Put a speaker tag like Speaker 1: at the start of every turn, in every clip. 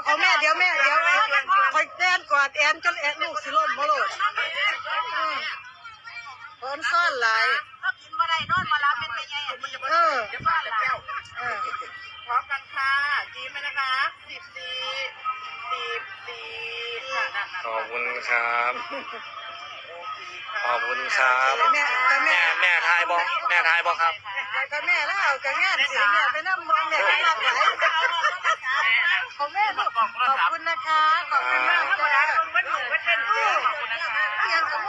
Speaker 1: เอาของแม่เดี๋ยวแม่เดี๋ยวคอยแอนกอดแอนจนแอนลูกสิล่มบ่โลดอืมเพิ่นซ่อนหลาย
Speaker 2: ถ้ากินมาได้นอนมารับเป็นไปไง
Speaker 1: เออ
Speaker 2: จะบ้าเลยแก้ว
Speaker 1: เออ
Speaker 2: พร้อมกันค่ะจีไหมนะคะสิบสี่สิบสี่ค่ะนั่น
Speaker 3: ขอบคุณครับ
Speaker 2: โอเคค่ะ
Speaker 3: ขอบคุณครับ
Speaker 1: แม่แต่แม่
Speaker 3: แม่แม่ทายบอกแม่ทายบอกครับ
Speaker 1: แต่แม่แล้วเอากับงานสิแม่ไปนำบ่แม่ก็รักหลายของแม่ลูกขอบคุณ นะคะ ขอบคุณมากจ้า
Speaker 2: วันหนึ่งวันเป็นเดือนขอบคุณนะคะ
Speaker 1: เพียงกับ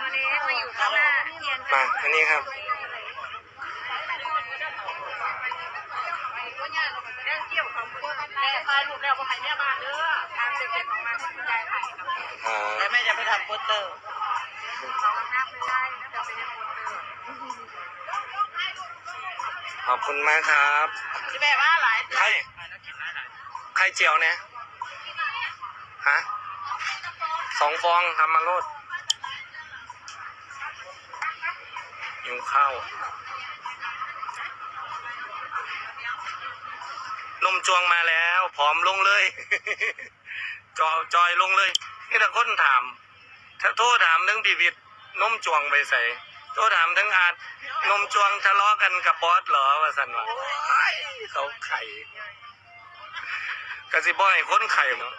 Speaker 4: วันนี้มาอยู่ข้างหน้าเทียน
Speaker 3: มาอันนี้ครับ
Speaker 2: แม่ตายลูกแล้วก็ให้แม่บ้านเด้อทางเด็กๆของมันคุณยายถ่ายกับ
Speaker 3: อ่า
Speaker 2: แล้วแม่จะไปทำโปสเตอร์
Speaker 3: ขอบคุณมากครับ
Speaker 2: ที่แม่ว่าหลาย
Speaker 3: ใครใครเจียวเนี่ย ฮะสองฟองทำมาโลดหิวข้าวนมจวงมาแล้วผอมลงเลย จอจอยลงเลย นี่ต่คนถาม ถ้าโทษถามทั้งพีวิตนมจวงไปใส่โทษถามทั้งอาจนมจวงทะเลาะกันกับบอสเหรอว่าสันวะเขาไข่กระสิบ่ให้คนไข่เนาะ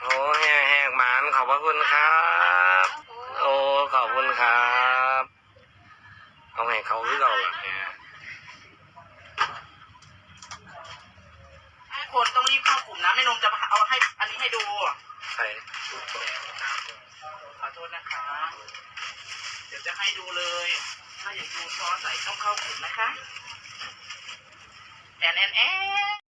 Speaker 3: โอ้แอบพระคุณครับ โอ้ขอบคุณครับเอาให้เขาที่เราล่ะเนี่ย
Speaker 2: คนต้องรีบเข้ากลุ่มนะแม่นมจะเอาให้อันนี้ให้ดู
Speaker 3: ใส่
Speaker 2: ขอโทษนะคะ เดี๋ยวจะให้ดูเลย ถ้าอยากดูซอสใส่ต้องเข้ากลุ่มนะคะแอนแอนแอน